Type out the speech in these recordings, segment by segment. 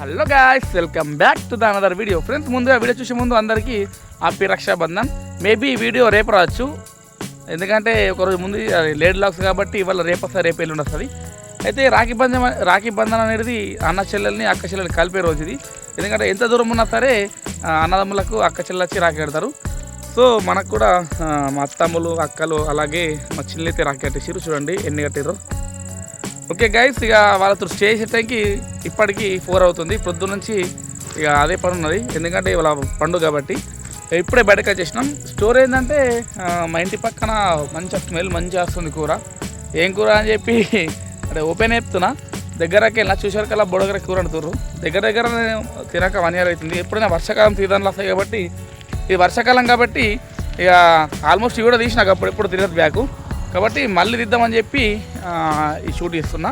Hello guys welcome back to the another video friends ముందుగా వీడియో చూసే ముందు అందరికీ హ్యాపీ రక్షాబంధన్. మేబీ ఈ వీడియో రేపు రావచ్చు. ఎందుకంటే ఒకరోజు ముందు లేట్ లాక్స్ కాబట్టి ఇవాళ రేపు వస్తుంది రేపు ఎల్లుండి వస్తుంది. అయితే రాఖీ బంధం రాఖీ బంధన్ అనేది అన్న చెల్లెల్ని అక్క చెల్లెల్ని కలిపే రోజు ఇది. ఎందుకంటే ఎంత దూరం ఉన్నా సరే అన్నదమ్ములకు అక్క చెల్లెలు వచ్చి రాఖీ కడతారు. సో మనకు కూడా మా అత్తమ్ములు అక్కలు అలాగే మా చిల్లైతే రాఖీ కట్టేసారు చూడండి ఎన్ని కట్టారు ఓకే గైస్ ఇక వాళ్ళతో స్టే చేసే టైంకి ఇప్పటికి ఫోర్ అవుతుంది. పొద్దు నుంచి ఇక అదే పని ఉన్నది. ఎందుకంటే ఇవాళ పండుగ కాబట్టి ఇప్పుడే బయటకు వచ్చేసినాం. స్టోర్ ఏంటంటే మా ఇంటి పక్కన మంచి స్మెల్ మంచిగా వస్తుంది కూర. ఏం కూర అని చెప్పి అంటే ఓపెన్ చెప్తున్నా. దగ్గరకి వెళ్ళినా చూసారికల్లా బొడగర కూర అంటుర్రు. దగ్గర దగ్గర నేను తినక వన్ ఇయర్ అవుతుంది. ఎప్పుడైనా వర్షాకాలం సీజన్లు వస్తాయి కాబట్టి ఇది వర్షాకాలం కాబట్టి ఇక ఆల్మోస్ట్ ఇవి కూడా తీసినాక అప్పుడు ఎప్పుడు తినదు బ్యాగు కాబట్టి మళ్ళీ దిద్దామని చెప్పి ఈ షూట్ ఇస్తున్నా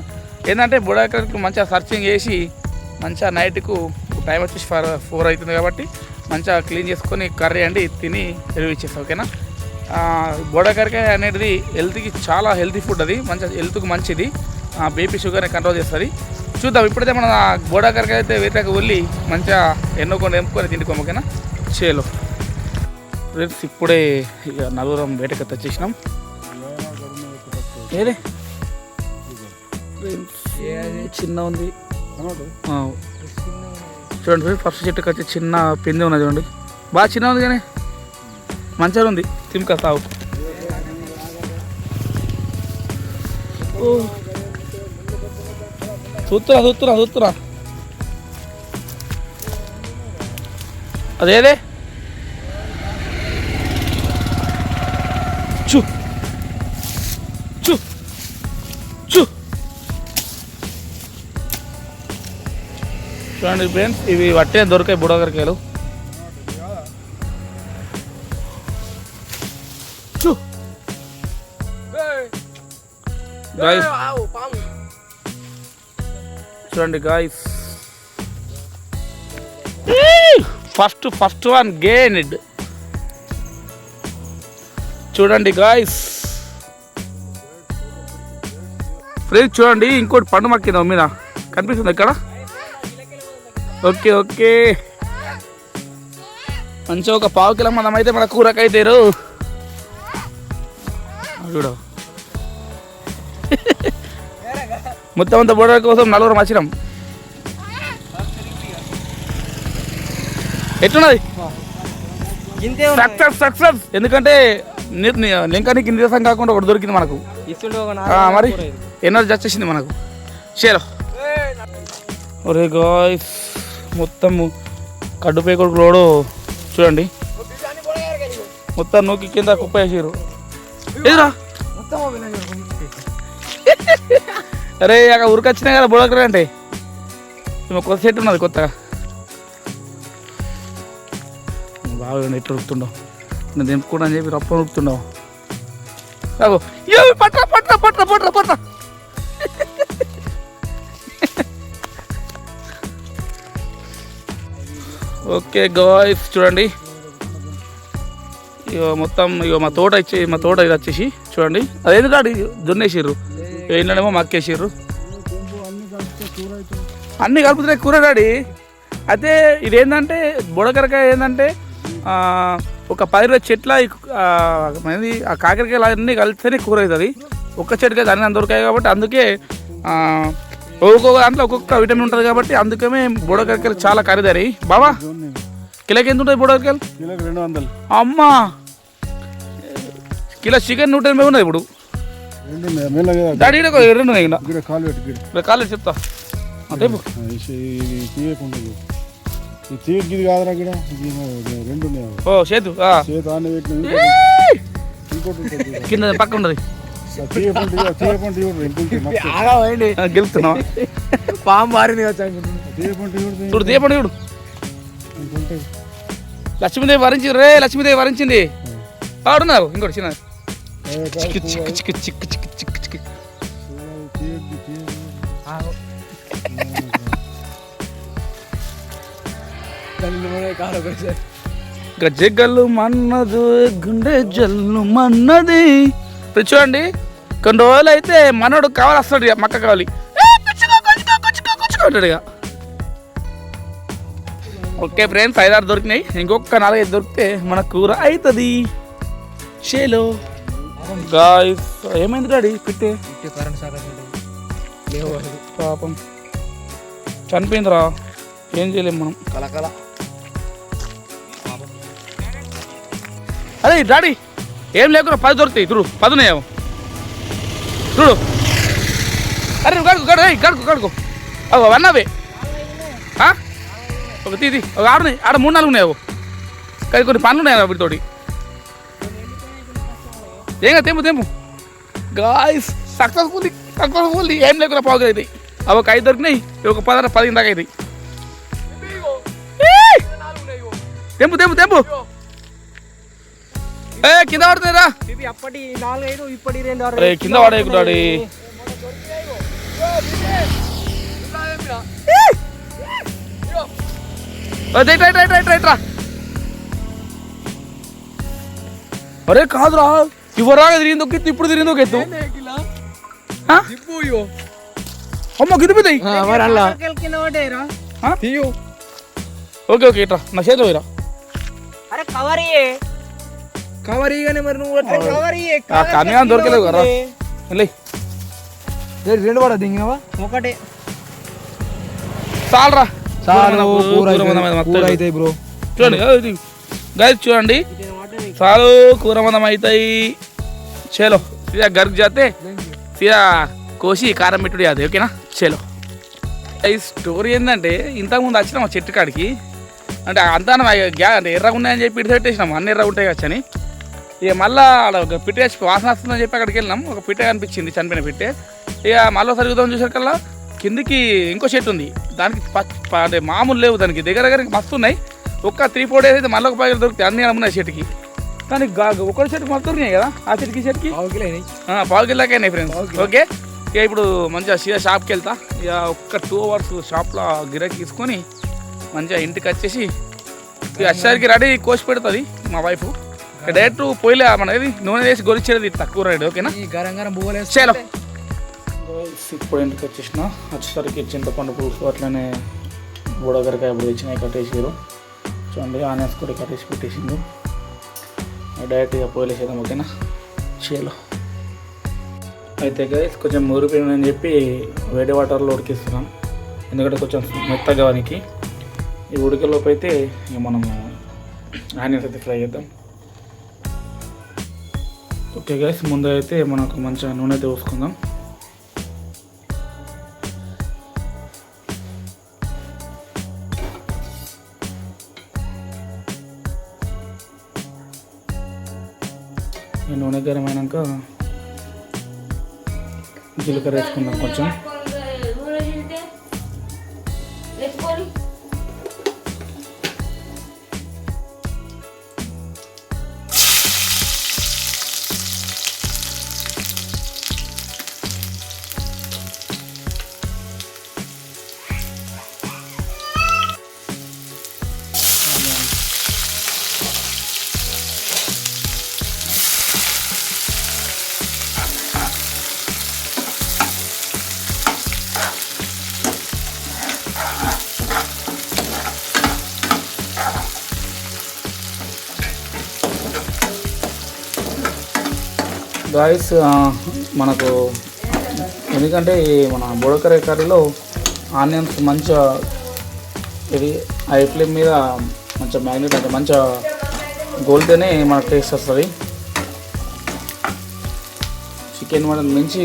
ఏంటంటే బుడాకర్కి మంచిగా సర్చింగ్ చేసి మంచిగా నైట్కు టైం వచ్చేసి ఫోర్ ఫోర్ అవుతుంది కాబట్టి మంచిగా క్లీన్ చేసుకొని కర్రీ అండి తిని తెలివి ఇచ్చేస్తాం ఓకేనా? బోడకరికాయ అనేది హెల్త్కి చాలా హెల్తీ ఫుడ్ అది. మంచిగా హెల్త్కి మంచిది. బీపీ షుగర్ని కంట్రోల్ చేస్తుంది. చూద్దాం ఇప్పుడైతే మన బోడకరకాయ అయితే వేటకు వెళ్ళి మంచిగా ఎన్నుకొని ఎంపుకొని తింటుకోం ఓకేనా? చేలో. ఫ్రెండ్స్ ఇప్పుడే ఇక నలుగురం వేటకి తెచ్చేసినాం ఏదే? చిన్న ఉంది. చూడండి ఫస్ట్ చెట్టుకి వచ్చి చిన్న పిండి ఉన్నది చూడండి. బాగా చిన్న ఉంది కానీ మంచిగా ఉంది. తిమ్కా ఓ. చూస్తున్నా చూస్తున్నా చూస్తున్నా అదేదే? చూ. చూడండి ఫ్రెండ్స్ ఇవి వట్టే దొరికాయి బుడగరికాయలు. గాయస్ చూడండి గాయస్ ఫస్ట్ ఫస్ట్ వన్ గేనెడ్ చూడండి గాయస్ ఫ్రెండ్స్ చూడండి ఇంకోటి పండు మక్కిందా మీద కనిపిస్తుంది ఇక్కడ? Okay okay. మంచిగా ఒక పావు కిలో మనం అయితే మన కూరకైతేరు చూడు. మొత్తం అంతా బోర్డర్ కోసం నలుగురు మచ్చినాం ఎట్లున్నది? సక్సెస్ సక్సెస్ ఎందుకంటే లింకానికి నీరసం కాకుండా ఒకటి దొరికింది మనకు. మరి ఎనర్జీ వచ్చేసింది మనకు. షేర్ ఒరే గాయ్స్. మొత్తము కడ్డుపై కొడుకు రోడ్ చూడండి. మొత్తం నూకి కింద కుప్ప వేసారు ఎదురా అరే అక్కడ ఉరికొచ్చినా కదా బుడకరా అంటే. కొత్త సెట్ ఉన్నది కొత్తగా. బాగా ఎట్లా ఉరుకుతుండవు నేను దింపుకుండా అని చెప్పి రప్ప ఉరుకుతుండవు రాబో ఏ పట్రా పట్రా పట్రా పట్రా పట్రా. ఓకే గాయస్ చూడండి. ఇగో మొత్తం ఇగో మా తోట ఇచ్చి మా తోట ఇది వచ్చేసి చూడండి. అది ఎందుకంటే దున్నేసిర్రు? ఏంటనేమో మక్కేసిర్రు. అన్నీ కలుపుతున్నాయి కూర డాడీ అయితే ఇదేంటంటే బుడకరకాయ ఏంటంటే ఒక పది రోజు చెట్ల ఆ, కాకరకాయలు అన్నీ కలిస్తేనే కూర అవుతుంది. ఒక్క చెట్టుకాయ దాన్ని అందరికాయ కాబట్టి అందుకే ఒక్కొక్క దాంట్లో ఒక్కొక్క విటమిన్ ఉంటుంది కాబట్టి అందుకనే బుడకరకాయలు చాలా ఖరీదారి బాబా కిలోకి ఎంత ఉంటుంది బుడకరకాయలు? కిలోకి రెండు వందలు. అమ్మా! కిలో చికెన్ నూట ఎనభై ఉన్నది ఇప్పుడు. డాడీ రెండు ఉన్నాయి కాలు చెప్తా. అంటే కాదురా గిడ రెండు ఓ! ఇంకోటి. కింద పక్క ఉండదు పాము మారింది చూడు దీపండి చూడు ఇంకొకటి లక్ష్మీదేవి వరించింది రే లక్ష్మీదేవి వరించింది. ఆడున్నారు ఇంకోటి చిన్న. చిక్కు చిక్కు చిక్కు చిక్కు చిక్కు చిక్కు చిక్కు. తీయద్దు గజ్జెగల్లు మన్నదు గుండె జల్లు మన్నది. చూడండి కొన్ని రోజులు అయితే మనోడు కావాలి వస్తాడు ఇక మక్క కావాలి. అంటాడు ఇక. ఓకే ఫ్రెండ్స్ ఐదారు దొరికినాయి. ఇంకొక నాలుగైదు దొరికితే మన కూర అవుతుంది షేలో. గాయస్ ఏమైంది డాడీ? పిట్టే పాపం. చనిపోయిందిరా. ఏం చేయలేము మనం. కలకల అరే డాడీ ఏం లేకుండా పది దొరుకుతాయి చూడు పది ఉన్నాయేమో చూడు. అరే నువ్వు గడుకు గడు ఏయ్, గడుకు గడుకు అవి. వన్నవే ఆ? ఒక తీది ఒక ఆరు ఉన్నాయి ఆడ మూడు నాలుగు ఉన్నాయో? కానీ కొన్ని పనులు ఉన్నాయి వీటితోటి? ఏంగా తెంపు తెంపు గాయస్ సక్సెస్ఫుల్ సక్సెస్ఫుల్ ఏం లేకుండా పావుగా ఇది అవి ఒక ఐదు దొరికినాయి ఒక పదహారు పదిహేను దాకా ఇది తెంపు తెంపు తెంపు ఏ కింద పడుతుందిరా ఇవి అప్పటి నాలుగైదు ఇప్పటి రెండు ఆరు అరే కింద పడేయకు daddy. Right right right right right రా. అరే కాదురా. ఇవ్వరాగా తిరిగింది ఒక ఎత్తు ఇప్పుడు తిరిగింది ఒక ఎత్తు? అమ్మ గిరిపోతాయి ఓకే ఓకే ఇట్రా. నా చేతిలో పోయిరా అరే కవర్ కవర్ ఇయ్యగానే మరి నువ్వు కవర్ కన్యా దొరకలేవు కదా? వెళ్ళి రెండు పడ దిగినవా? ఒకటే. చాలరా. చాలు కూర అయితే బ్రో. చూడండి గైస్ చూడండి. చాలు కూర మందం అవుతాయి చేలో. సీదా గర్గ్ జాతే. సీదా కోసి కారం పెట్టుడు అది ఓకేనా? చేలో. ఈ స్టోరీ ఏంటంటే ఇంతకుముందు వచ్చినాం ఆ చెట్టు కాడికి అంటే అంతా గ్యా అంటే ఎర్రగా ఉన్నాయని చెప్పి ఇటు పెట్టేసినాం. అన్ని ఎర్రగా ఉంటాయి అని. ఇక మళ్ళీ ఒక పిట్ట వేసి వాసన వస్తుందని చెప్పి అక్కడికి వెళ్ళినాం. ఒక పిట్ట కనిపించింది చనిపోయిన పిట్టే. ఇక మళ్ళీ చూద్దాం చూసాకల్లా కిందికి ఇంకో చెట్టు ఉంది. దానికి అంటే మామూలు లేవు దానికి. దగ్గర దగ్గర మస్తు ఉన్నాయి. ఒక్క త్రీ ఫోర్ డేస్ అయితే మళ్ళీ ఒక పైకి దొరుకుతాయి అన్ని ఉన్నాయి చెట్టుకి కానీ ఒకటి చెట్టుకి మొత్తం ఉన్నాయి కదా? ఆ చెట్టుకి చెట్టుకి పావు కిలోకైనాయి ఫ్రెండ్స్ ఓకే. ఇక ఇప్పుడు మంచిగా సీదా షాప్కి వెళ్తా. ఇక ఒక్క టూ అవర్స్ షాప్లో గిరాకీ తీసుకొని మంచిగా ఇంటికి వచ్చేసి ఇక వచ్చేసరికి రెడీ కోసి పెడుతుంది మా వైఫ్. డైరెక్ట్ పొయ్యిలే మన ఇది నూనె వేసి గొరిచేది తక్కువ రేటు ఓకేనా? ఈ గరం గరం బువ్వలేసి చేలో. ఇప్పుడు ఇంటికి వచ్చేసిన వచ్చేసరికి చింతపండు పులుసు అట్లనే బుడగరకాయ ఇప్పుడు తెచ్చినాయి కట్టేసారు చూడండి ఆనియన్స్ కూడా కట్టేసి పెట్టేసిండు. డైరెక్ట్ ఇక పొయ్యిలు వేసేద్దాం ఓకేనా? చేలో. అయితే గైస్ కొంచెం మురిపోయిందని చెప్పి వేడి వాటర్లో ఉడికిస్తున్నాం. ఎందుకంటే కొంచెం మెత్తగా వానికి. ఈ ఉడికేలోపు అయితే ఇక మనము ఆనియన్స్ అయితే ఫ్రై చేద్దాం. ఓకే గైస్ ముందు అయితే మనకు మంచిగా నూనె అయితే పోసుకుందాం ఈ నూనె గరమైనాక జీలకర్ర వేసుకుందాం కొంచెం. గాయస్ మనకు ఎందుకంటే ఈ మన బుడకరే కర్రీలో ఆనియన్స్ మంచిగా ఇది హై ఫ్లేమ్ మీద మంచిగా మ్యాగ్నెట్ అంటే మంచిగా గోల్తేనే మనకు టేస్ట్ వస్తుంది. చికెన్ మటన్ మించి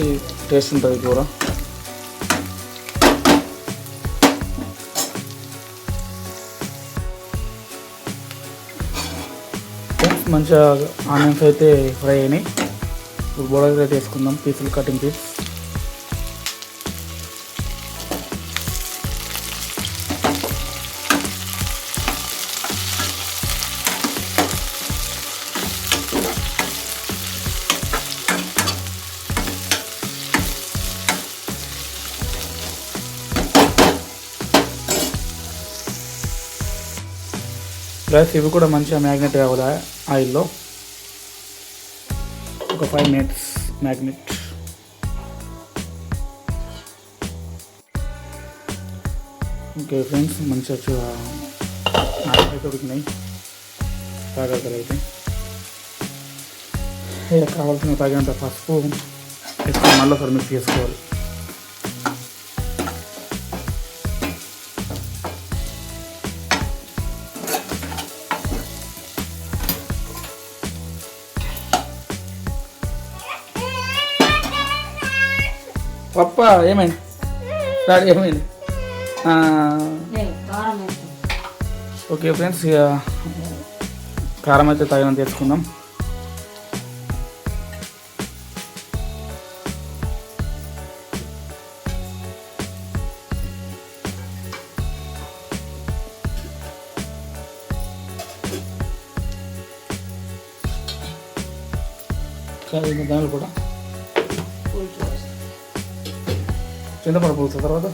టేస్ట్ ఉంటుంది కూర. మంచిగా ఆనియన్స్ అయితే ఫ్రై అయినాయి. ఇప్పుడు బొడగలు అయితే పీసులు కటింగ్ పీస్. ప్లస్ ఇవి కూడా మంచిగా మ్యాగ్నెట్ కావాలి? ఆయిల్లో. ఒక five minutes magnet okay friends మంచిగా చూ- అయితే ఉడికినాయి తాగలుగుతారు అయితే. ఇక కావాల్సిన తగినంత పసుపు మళ్ళీ ఒకసారి మిక్స్ చేసుకోవాలి. పప్ప ఏమైంది? డాడీ ఏమైంది? ఓకే ఫ్రెండ్స్ ఇక కారం అయితే తగినంత తెచ్చుకుందాం దానిలో కూడా. చింతపండు పులుసు తర్వాత.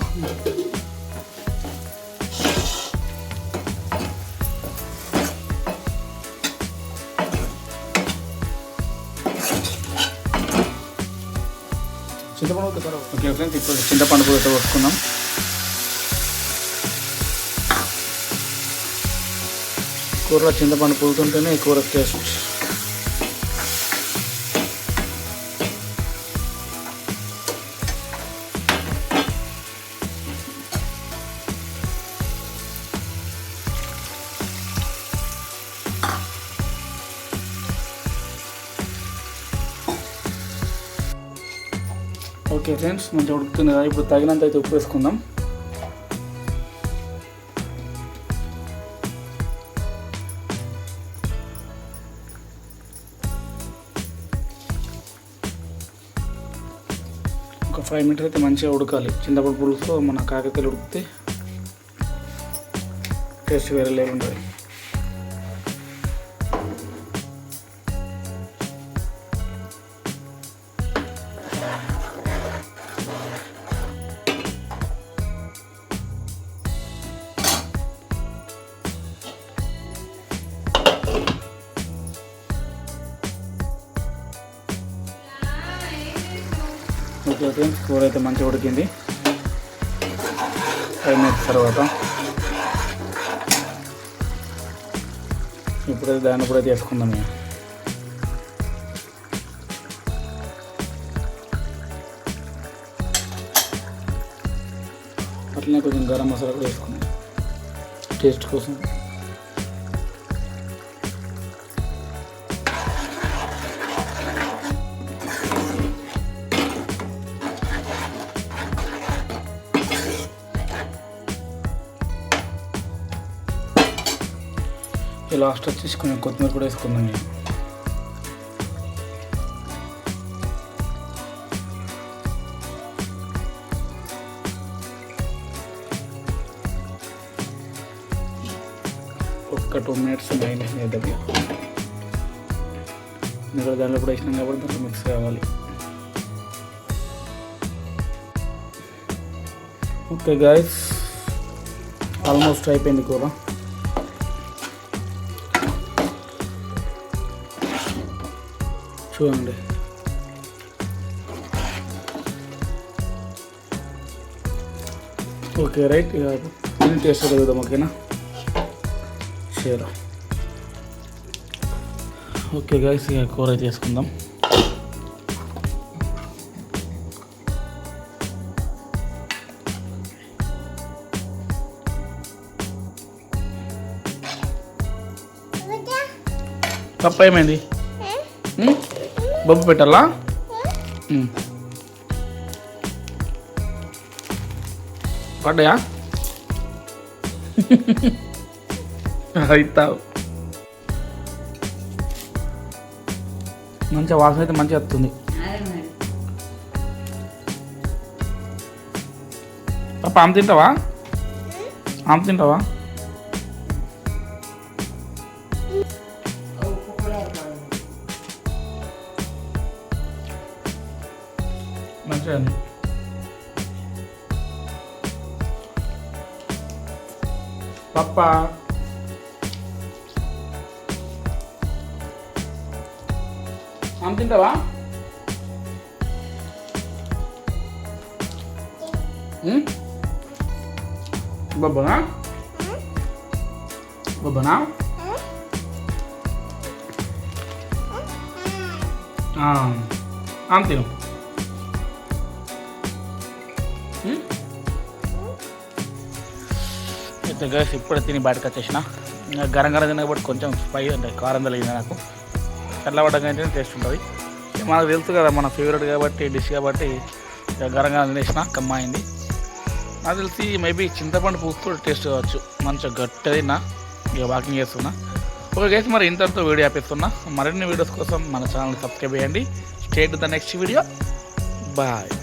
చింతపండు ఓకే ఫ్రెండ్స్ ఇప్పుడు చింతపండు పులుసు పోసుకుందాం. కూరలో చింతపండు పూలుతుంటేనే కూర టేస్ట్ ఫ్రెండ్స్ మంచిగా ఉడుకుతుంది కదా. ఇప్పుడు తగినంత అయితే ఉప్పు వేసుకుందాం. ఒక ఫైవ్ మినిట్స్ అయితే మంచిగా ఉడకాలి. చింతపండు పులుసు మన కాకతీలు ఉడికితే టేస్ట్ వేరే లేవు ఉంటుంది. ఓకే కూర అయితే మంచిగా ఉడికింది. ఫైవ్ మినిట్స్ తర్వాత ఇప్పుడైతే దాన్ని కూడా చేసుకుందాం మేము అట్లనే కొంచెం గరం మసాలా కూడా వేసుకుందాం. టేస్ట్ కోసం. లాస్ట్ వచ్చేసి కొంచెం కొత్తిమీర కూడా వేసుకుందాం. నేను ఒక్క టూ మినిట్స్ మైనస్ చేద్దాం ఇక్కడ దాంట్లో కూడా వేసినాం కాబట్టి దాంట్లో మిక్స్ కావాలి. ఓకే గాయస్ ఆల్మోస్ట్ అయిపోయింది కూర. చూడండి. ఓకే రైట్ ఇక దీన్ని టేస్ట్ కలుగుదాం ఓకేనా? షేర్ ఓకే గైస్ ఇక కూర అయితే చేసుకుందాం పప్పు ఏమైంది? బొబ్బు పెట్టాలా. పడ్డాయా? అవుతావు మంచిగా వాసన అయితే మంచిగా వస్తుంది. పాప ఆమె తింటావా? ఆమె తింటావా? తప్ప మనం తింటావా? బొబ్బనా? బొబ్బనా? అంతిను అయితే గైస్ ఇప్పుడే తిని బయటకు వచ్చేసిన. ఇంకా గరం గరం తిన కాబట్టి కొంచెం స్పై అంటే కారం తెలియదు నాకు. చల్లబడ్డగా టేస్ట్ ఉంటుంది. మనకు తెలుసు కదా మన ఫేవరెట్ కాబట్టి డిష్ కాబట్టి ఇక గరం గరం తినేసిన కమ్మాయింది నాకు తెలిసి మేబీ చింతపండు పూస్తూ టేస్ట్ కావచ్చు. మంచిగా గట్టిది నా ఇక వాకింగ్ చేస్తున్నా. ఓకే గైస్ మరి ఇంతటితో వీడియో ఆపిస్తున్నా. మరిన్ని వీడియోస్ కోసం మన ఛానల్ సబ్స్క్రైబ్ చేయండి. State the next video bye